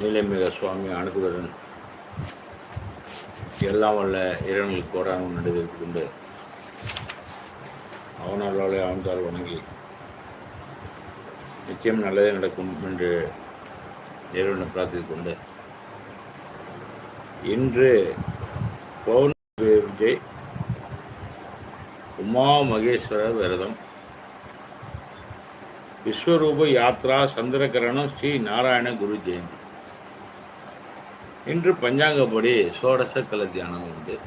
நீலமிக சுவாமி அனுகுடன் எல்லாம் வல்ல இறைவனுக்கு கோடான நடுவில் கொண்டு அவனாலே அவன்தால் வணங்கி நிச்சயம் நல்லதே நடக்கும் என்று இறைவனை பிரார்த்தித்துக் கொண்டு. இன்று பௌர்ணமி விஜய் உமா மகேஸ்வரர் விரதம். விஸ்வரூப யாத்ரா சந்திரகரணம் ஸ்ரீ நாராயண குரு ஜெயந்தி. இன்று பஞ்சாங்கப்படி சோடச கல தியானம் உண்டு.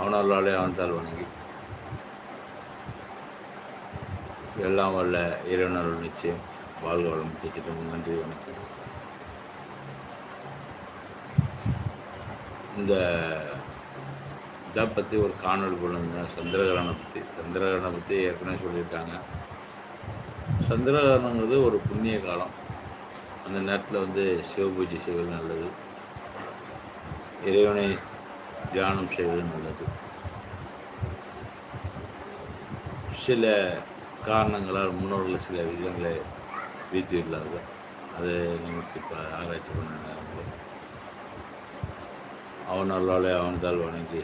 அவனாலே அவன்தால் வணங்கி. எல்லாம் வல்ல இறைவனருள் நிச்சயம். வாழ்க வளம். சீக்கிரம் நன்றி வணக்கம். இந்த இதை பற்றி ஒரு காணொலி பண்ணுங்க சந்திரகிரகணம் பற்றி சந்திரகிரகணம் பற்றி ஏற்கனவே சொல்லியிருக்காங்க. சந்திரகிரகணங்கிறது ஒரு புண்ணிய காலம். அந்த நேரத்தில் வந்து சிவ பூஜை செய்வது நல்லது. இறைவனை தியானம் செய்வது நல்லது. சில காரணங்களால் முன்னோர்கள் சில விதங்களை வீழ்த்தியுள்ளார்கள் அது நமக்கு இப்போ ஆராய்ச்சி பண்ண நேரம் அவன் அருளாலே அவன்தால் வணங்கி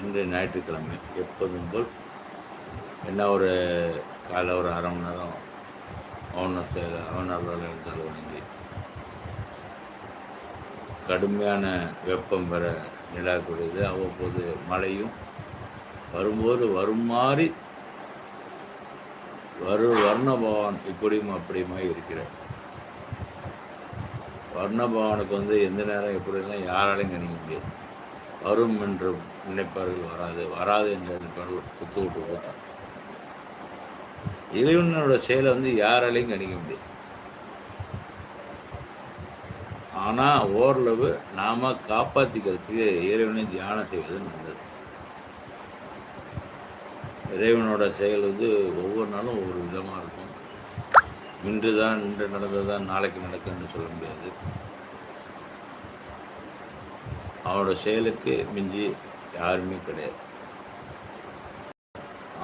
இன்று ஞாயிற்றுக்கிழமை எப்போதும் போல் என்ன ஒரு காலை ஒரு அரை மணி நேரம் அவனை செயல அவன் அருளாலே எடுத்து வணங்கி. கடுமையான வெப்பம் பெற நிலாக்கூடியது அவ்வப்போது மழையும் வரும்போது வரும் மாதிரி வரு வர்ணபவன் இப்படியும் அப்படியுமா இருக்கிறார். வர்ணபவனுக்கு வந்து எந்த நேரம் எப்படிலாம் யாராலையும் கணிக்க முடியாது. வரும் என்று நினைப்பார்கள் வராது. வராது என்று நினைப்பார்கள் குத்து விட்டு போட்டான் இறைவனோட செயலை வந்து யாராலையும் கணிக்க முடியாது. ஆனால் ஓரளவு நாம் காப்பாற்றிக்கிறதுக்கு இறைவனை தியானம் செய்வது நல்லது. இறைவனோட செயல் வந்து ஒவ்வொரு நாளும் ஒவ்வொரு விதமாக இருக்கும். இன்று தான் இன்று நடந்தது தான் நாளைக்கு நடக்கும்னு சொல்ல முடியாது. அவனோட செயலுக்கு மிஞ்சி யாருமே கிடையாது.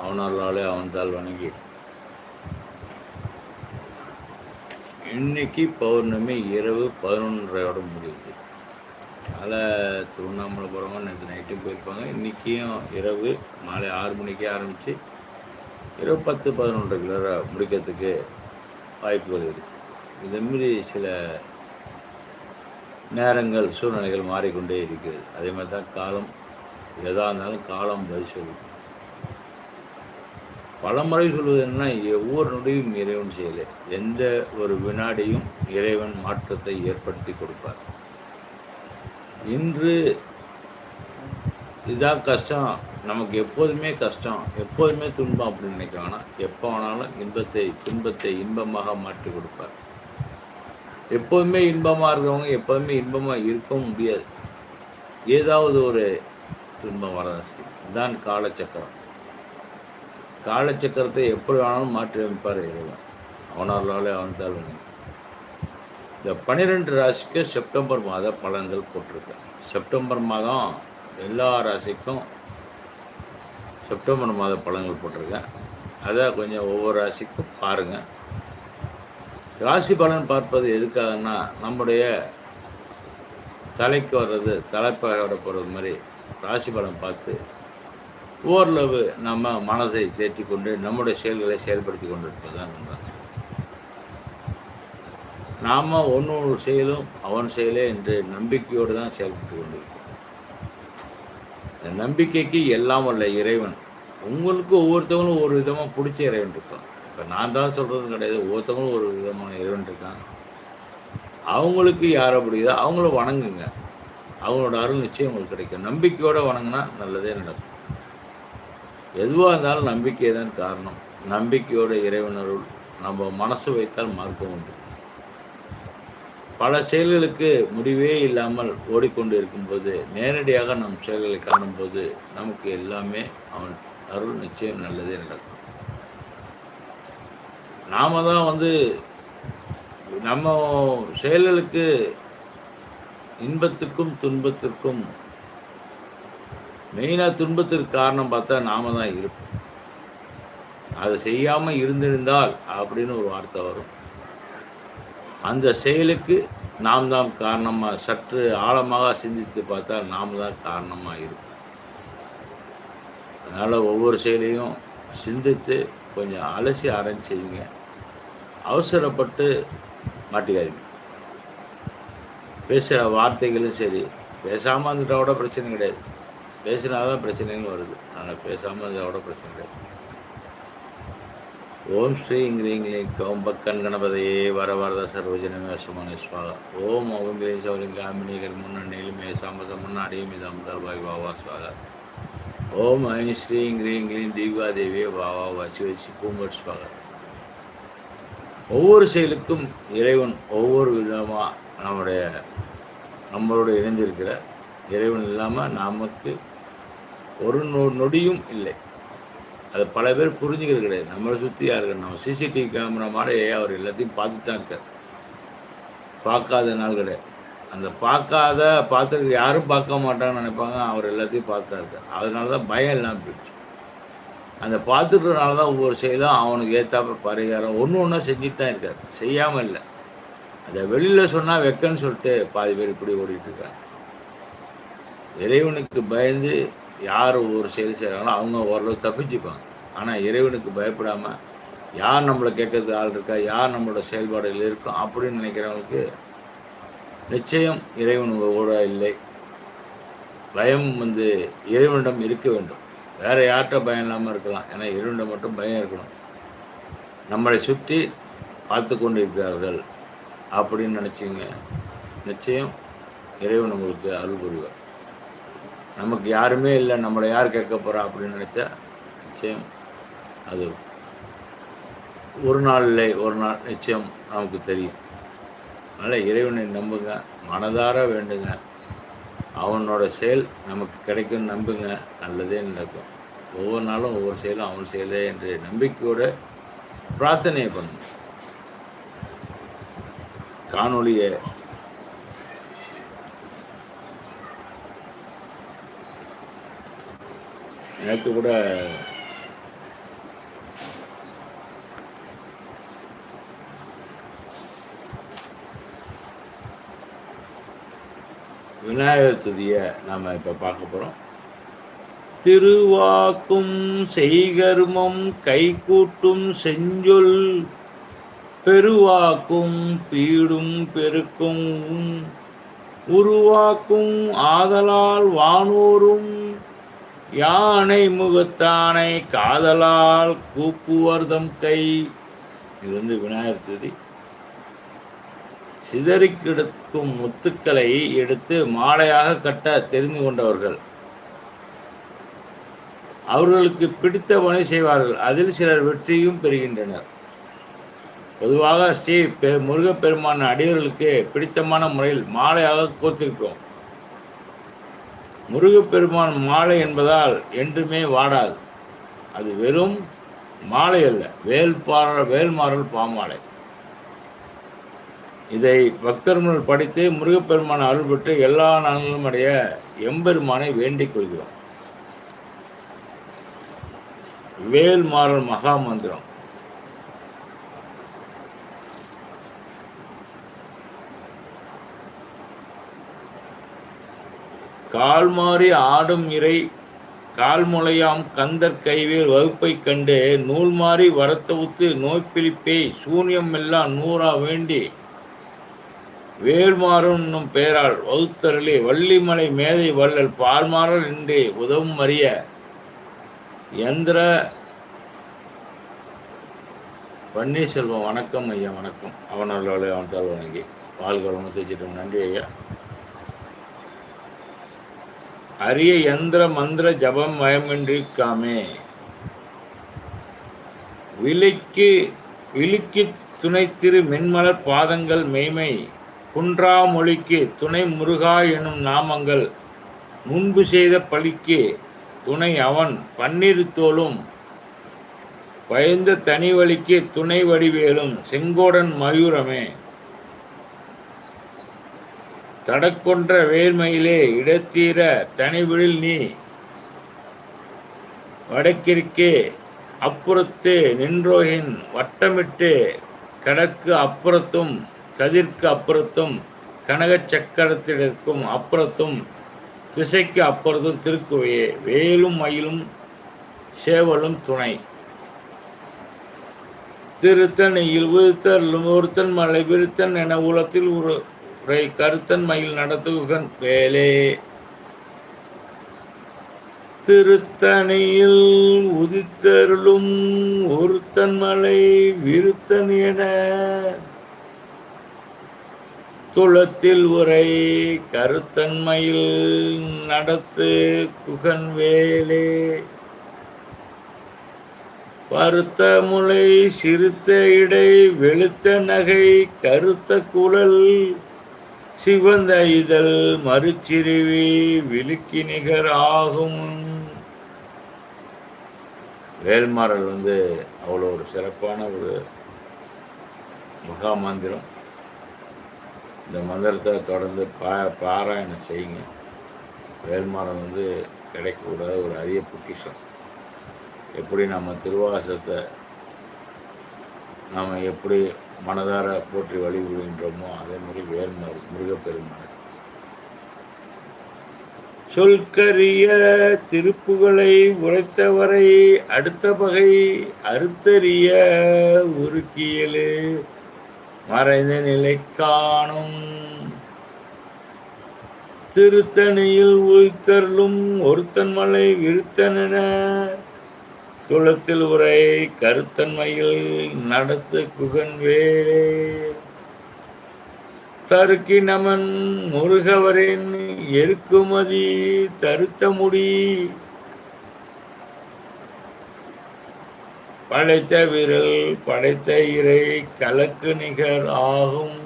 அவனாலே அவன்தால் வணங்கி இன்னைக்கு பௌர்ணமி இரவு பதினொன்றரையோட முடியுது. அதனால் திருவண்ணாமலை போகிறவங்க நேற்று நைட்டும் போயிருப்பாங்க. இன்றைக்கியும் இரவு மாலை ஆறு மணிக்கே ஆரம்பித்து இரவு பத்து பதினொன்றரை முடிக்கிறதுக்கு வாய்ப்புகள் இருக்குது இதேமாரி சில நேரங்கள் சூழ்நிலைகள் மாறிக்கொண்டே இருக்கிறது. அதே மாதிரி தான் காலம் எதாக இருந்தாலும் காலம் பதில் பலமுறை சொல்வது என்னன்னா ஒவ்வொரு நொடியும் இறைவன் செய்யலை எந்த ஒரு வினாடியும் இறைவன் மாற்றத்தை ஏற்படுத்தி கொடுப்பார். இன்று இதான் கஷ்டம் நமக்கு எப்போதுமே கஷ்டம் எப்போதுமே துன்பம் அப்படின்னு நினைக்கிறாங்கன்னா எப்போ வேணாலும் இன்பத்தை துன்பத்தை இன்பமாக மாற்றி கொடுப்பார். எப்போதுமே இன்பமாக இருக்கிறவங்க எப்போதுமே இன்பமாக இருக்கவும் முடியாது. ஏதாவது ஒரு துன்பம் வரதான் செய்யும். இதுதான் காலச்சக்கரம். காலச்சக்கரத்தை எப்படி வேணாலும் மாற்றி அமைப்பார் இறைவன். அவனாலே அவன் தாழ்வு இந்த பன்னிரெண்டு ராசிக்கு செப்டம்பர் மாத பலன்கள் போட்டிருக்கேன் செப்டம்பர் மாதம் எல்லா ராசிக்கும் செப்டம்பர் மாத பலன்கள் போட்டிருக்கேன் அதை கொஞ்சம் ஒவ்வொரு ராசிக்கும் பாருங்கள் ராசி பலன் பார்ப்பது எதுக்காகன்னா நம்முடைய தலைக்கு வர்றது தலைப்பாக விட போகிறது மாதிரி ராசி பலன் பார்த்து ஓரளவு நம்ம மனதை தேற்றி கொண்டு நம்முடைய செயல்களை செயல்படுத்தி கொண்டு இருப்பது தான் நம்ம. நாம் ஒன்று ஒரு செயலும் அவன் செயலே என்று நம்பிக்கையோடு தான் செயல்பட்டு கொண்டிருக்கோம் இந்த நம்பிக்கைக்கு எல்லாம் அல்ல இறைவன். உங்களுக்கு ஒவ்வொருத்தவங்களும் ஒரு விதமாக பிடிச்ச இறைவன் இருக்கான் இப்போ நான் தான் சொல்கிறது கிடையாது. ஒவ்வொருத்தவங்களும் ஒரு விதமான இறைவன் இருக்கான் அவங்களுக்கு யாரை பிடிக்குதோ அவங்கள வணங்குங்க. அவங்களோட அருள் நிச்சயம் உங்களுக்கு கிடைக்கும். நம்பிக்கையோடு வணங்கினா நல்லதே நடக்கும். எதுவாக இருந்தாலும் நம்பிக்கை தான் காரணம். நம்பிக்கையோட இறைவனருள் நம்ம மனசு வைத்தால் மார்க்கம் உண்டு. பல செயல்களுக்கு முடிவே இல்லாமல் ஓடிக்கொண்டு இருக்கும்போது நேரடியாக நம் செயல்களை காணும்போது நமக்கு எல்லாமே அவன் அருள் நிச்சயம் நல்லதே நடக்கும். நாம் தான் வந்து நம்ம செயல்களுக்கு இன்பத்துக்கும் துன்பத்திற்கும் மெயினாக துன்பத்திற்கு காரணம் பார்த்தா நாம தான் இருப்போம். அதை செய்யாமல் இருந்திருந்தால் அப்படின்னு ஒரு வார்த்தை வரும். அந்த செயலுக்கு நாம் தான் காரணமாக சற்று ஆழமாக சிந்தித்து பார்த்தால் நாம் தான் காரணமாக இருக்கும் அதனால் ஒவ்வொரு செயலையும் சிந்தித்து கொஞ்சம் அலசி ஆரம்பிச்சிங்க அவசரப்பட்டு மாட்டிக்காதீங்க. பேசுகிற வார்த்தைகளும் சரி பேசாமல் இருந்துட்டால் கூட பிரச்சனை கிடையாது. பேசினா தான் பிரச்சனைன்னு வருது. ஆனால் பேசாமல் இதோட பிரச்சனை கிடையாது. ஓம் ஸ்ரீ ங்ரீங் க்ளீங் கௌம்பக்கன் கணபதையே வர வரத சர்வஜனமே சுமன ஸ்வாகா ஓம் ஓம் க்ளீங் சௌலிங்காமினிகள் முன்னணியிலுமே சாம்பத முன்னாடியும் இது அமுதபாய் பாவா சுவாகா. ஓம் ஐ ஸ்ரீ ங்ரீங் தீபாதேவியே தீபா பாவா வச்சு வச்சு பூம்பட் சுவாகா. ஒவ்வொரு செயலுக்கும் இறைவன் ஒவ்வொரு விதமாக நம்முடைய நம்மளோட இணைந்திருக்கிற இறைவன் இல்லாமல் நமக்கு ஒரு நொ நொடியும் இல்லை. அது பல பேர் புரிஞ்சுக்கிறது கிடையாது. நம்மளை சுற்றி யாருக்கு நம்ம சிசிடிவி கேமரா மாதிரி அவர் எல்லாத்தையும் பார்த்துட்டு தான் இருக்கார். பார்க்காத நாள் கிடையாது. அந்த பார்க்காத பார்த்துருக்கு யாரும் பார்க்க மாட்டாங்கன்னு நினைப்பாங்க. அவர் எல்லாத்தையும் பார்த்தா இருக்கார். அதனால தான் பயம் இல்லாமல் போயிடுச்சு. அந்த பார்த்துக்கிறதுனால தான் ஒவ்வொரு செயலும் அவனுக்கு ஏற்றாப்ப பரிகாரம் ஒன்று ஒன்றா செஞ்சுட்டு தான் இருக்கார். செய்யாமல் இல்லை. அதை வெளியில் சொன்னால் வைக்கன்னு சொல்லிட்டு பாதி பேர் இப்படி ஓடிட்டுருக்காங்க இறைவனுக்கு பயந்து யார் ஒவ்வொரு செயல் செய்கிறாங்களோ அவங்க ஓரளவு தப்பிச்சுப்பாங்க. ஆனால் இறைவனுக்கு பயப்படாமல் யார் நம்மளை கேட்கறது ஆள் இருக்கா யார் நம்மளோட செயல்பாடுகள் இருக்கும் அப்படின்னு நினைக்கிறவங்களுக்கு நிச்சயம் இறைவன் கூட இல்லை. பயம் வந்து இறைவனிடம் இருக்க வேண்டும். வேறு யார்கிட்ட பயம் இல்லாமல் இருக்கலாம். ஏன்னா இறைவனிடம் மட்டும் பயம் இருக்கணும். நம்மளை சுற்றி பார்த்து கொண்டு இருக்கிறார்கள் அப்படின்னு நினச்சிங்க. நிச்சயம் இறைவன் உங்களுக்கு அருள் புரிவார். நமக்கு யாருமே இல்லை நம்மளை யார் கேட்க போகிறா அப்படின்னு நினச்சா நிச்சயம் அது ஒரு நாள் இல்லை ஒரு நாள் நிச்சயம் நமக்கு தெரியும். அதனால் இறைவனை நம்புங்க மனதார வேண்டுங்க. அவனோட செயல் நமக்கு கிடைக்கும்னு நம்புங்க நல்லதே நடக்கும். ஒவ்வொரு நாளும் ஒவ்வொரு செயலும் அவன் செயலே என்ற நம்பிக்கையோட பிரார்த்தனை பண்ணுங்க. காணொலியை நேற்று கூட விநாயகர் துதியை நாம் இப்போ பார்க்க போகிறோம் திருவாக்கும் செய்கர்மம் கைகூட்டும் செஞ்சொல் பெருவாக்கும் பீடும் பெருக்கும் உருவாக்கும் ஆதலால் வானோரும் யானை முகத்தானை காதலால் கூப்புவர்தம் கை. இது வந்து விநாயகர் துதி சிதறி கிடக்கும் முத்துக்களை எடுத்து மாலையாக கட்ட தெரிந்து கொண்டவர்கள். அவர்களுக்கு பிடித்த பணி செய்வார்கள். அதில் சிலர் வெற்றியும் பெறுகின்றனர். பொதுவாக ஸ்ரீ பெ முருகப்பெருமான அடியவர்களுக்கு பிடித்தமான முறையில் மாலையாக கோத்திருக்கிறோம். முருகப்பெருமான் மாலை என்பதால் என்றுமே வாடாது. அது வெறும் மாலை அல்ல வேல்பார வேல்மாறல் பாமாலை. இதை பக்தர்கள் படித்து முருகப்பெருமான அருள் பெற்று எல்லா நலன்களும் அடைய எம்பெருமானை வேண்டிக் கொள்கிறோம். வேல்மாறல் மகா மந்திரம். கால் மாறி ஆடும் இறை கால்முளையாம் கந்தர் கைவேல் வகுப்பைக் கண்டு நூல் மாறி வரத்தவுத்து நோய்பிழிப்பே சூன்யம் எல்லாம் நூறா வேண்டி வேல்மாறும் என்னும் பெயரால் வகுத்தருளே வள்ளிமலை மேதை வள்ளல் பால்மாறல் என்றே உதவும் அறிய எந்திர பன்னீர்செல்வம் வணக்கம் ஐயா வணக்கம். அவனால் அவன் தாள் வணங்கி பால்கரவனு தேச்சிட்டோம் நன்றி ஐயா. அரிய யந்திர மந்திர ஜபம் வயமின்றிருக்காமே விலைக்கு விழிக்கு துணை திரு மென்மலர் பாதங்கள் மெய்மை. குன்றா மொழிக்கு துணை முருகா எனும் நாமங்கள். முன்பு செய்த பழிக்கு துணை அவன் பன்னிரு தோளும். பயந்த தனி வழிக்கு துணை வடிவேலும். செங்கோடன் மயூரமே. தடக்கொன்ற வேர்மையிலே இடத்தீர தனிவிழில் நீ. வடக்கிற்கே அப்புறத்து நின்றோகின் வட்டமிட்டு கடக்கு அப்புறத்தும் கதிர்க்கு அப்புறத்தும் கனக சக்கரத்திற்கும் அப்புறத்தும் திசைக்கு அப்புறத்தும் திருக்குவையே. வேலும் மயிலும் சேவலும் துணை. திருத்தன் விருத்தருளும் ஒருத்தன் மலை விருத்தன் என உலத்தில் ஒரு உரை கருத்தன் மயில் நடத்துகன் வேலே. திருத்தணியில் உதித்தருளும் ஒருத்தன் மலை விருத்தன் என. துளத்தில் உரை கருத்தன்மையில் நடத்து குகன் வேலே. பருத்த முளை சிறுத்த இடை வெளுத்த நகை கருத்த குழல் சிவந்த இதழ் மறுச்சிறுவி விழுக்கி நிகர் ஆகும் வேல்மாறல் வந்து அவ்வளோ ஒரு சிறப்பான ஒரு மகா மந்திரம் இந்த மந்திரத்தை தொடர்ந்து பா பாராயணம் செய்யுங்க. வேல்மாறல் வந்து கிடைக்கக்கூடாத ஒரு அரிய பொக்கிஷம். எப்படி நம்ம திருவாசத்தை நாம் எப்படி மனதார போற்றி வழிபடுகின்றோமோ அதே மாதிரி வேல்மாறு முருகப்பெருமாள் சொல்கரிய திருப்புகளை உரைத்தவரை அடுத்த பகை அறுத்தறிய உருக்கியலு. மறைந்த நிலை காணும் திருத்தணியில் உயிர்த்தருளும் ஒருத்தன் மலை விருத்தன துளத்தில் உரை கருத்தன்மையில் நடத்து குகன் வேலே. தருக்கி நமன் முருகவரின் எருக்குமதி தருத்த முடி. படைத்த விரல் படைத்த இறை கலக்கு நிகர் ஆகும்.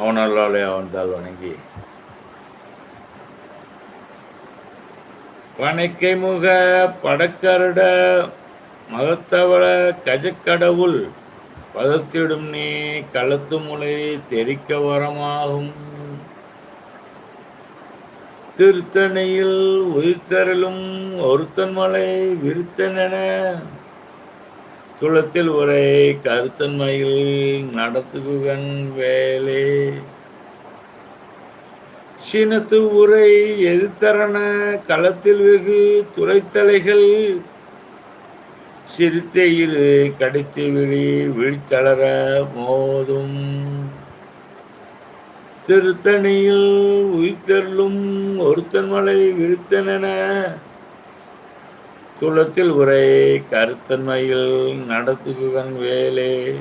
அவனல்லாலே அவன் தால் வணங்கி. பனைக்கை முக படக்கருட மதத்தவள கஜக்கடவுள் பதத்திடும் நீ களத்து முளை தெரிக்க வரமாகும். திருத்தணியில் உயிர்த்தரலும் ஒருத்தன் மலை விருத்தனென துளத்தில் உரை கருத்தன்மையில் நடத்துகுகன் வேலே. சீனத்து உரை எதிர்த்தரன களத்தில் வெகு துறைத்தலைகள். சிரித்த இரு கடித்து விழி விழித்தளர மோதும். திருத்தணியில் உயிர்த்தருளும் ஒருத்தன் மலை விழுத்தனென. துளத்தில் உரை கருத்தன்மையில் நடத்துகுகன் வேலே.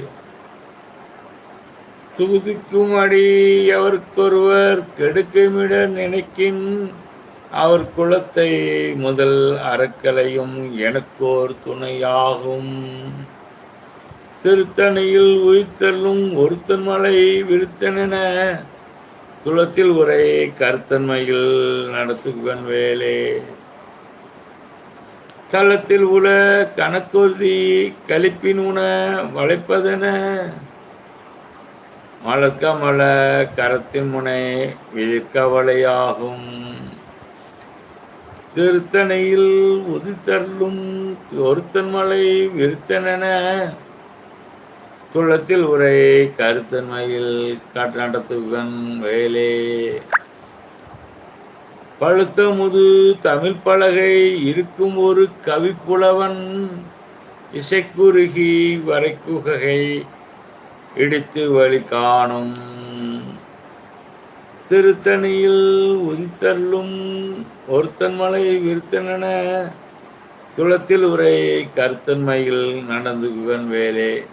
துதிக்கும் அடி அவருக்கொருவர் கெடுக்கமிட நினைக்கின். அவர் குலத்தை முதல் அறக்கலையும் எனக்கோர் துணையாகும். திருத்தணியில் உயிர்த்தல்லும் ஒருத்தன் மலை விருத்தனென துளத்தில் உரை கருத்தன்மையில் நடத்துகன் வேலே. தளத்தில் உல கணக்கொருதி கழிப்பின் உண வளைப்பதென மலர்க்க கரத்தின் முனை விதிர்க்கவலையாகும் திருத்தணையில் உதித்தருளும் ஒருத்தன் மலை விருத்தனென துளத்தில் உரை கருத்தன்மையில் காட்டு நடத்துகன் வேலே. பழுத்த முது தமிழ் பலகை இருக்கும் ஒரு கவிப்புலவன் இசைக்குறுகி வரைக்குகை இடித்து வழி காணும் திருத்தணியில் உதித்தள்ளும் ஒருத்தன் மலை விருத்தனென துளத்தில் உரை கருத்தன்மையில் நடந்து குகன் வேலே.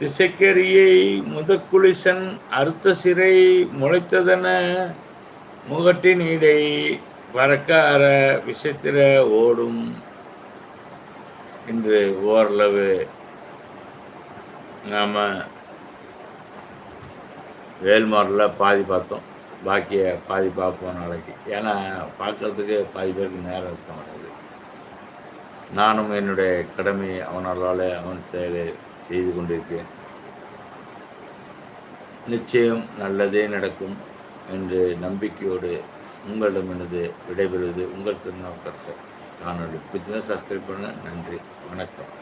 திசைக்கரியை முதக்குளிசன் அறுத்த சிறை முளைத்ததென முகட்டின் இடை பறக்கார விசத்திர ஓடும். என்று ஓரளவு நாம் வேல்மாரில் பாதி பார்த்தோம். பாக்கியை பாதி பார்ப்போம் நாளைக்கு. ஏன்னா பார்க்குறதுக்கு பாதி பேருக்கு நேரம் இருக்க மாட்டேங்குது. நானும் என்னுடைய கடமையை அவனால் அவன் செயலை செய்து கொண்டிருக்கேன். நிச்சயம் நல்லதே நடக்கும் என்று நம்பிக்கையோடு உங்களிடமிருந்து விடைபெறுவது உங்கள் திருநாவுக்கரசர். காணொலி பிடிச்சிருந்தா சப்ஸ்கிரைப் பண்ண. நன்றி. வணக்கம்.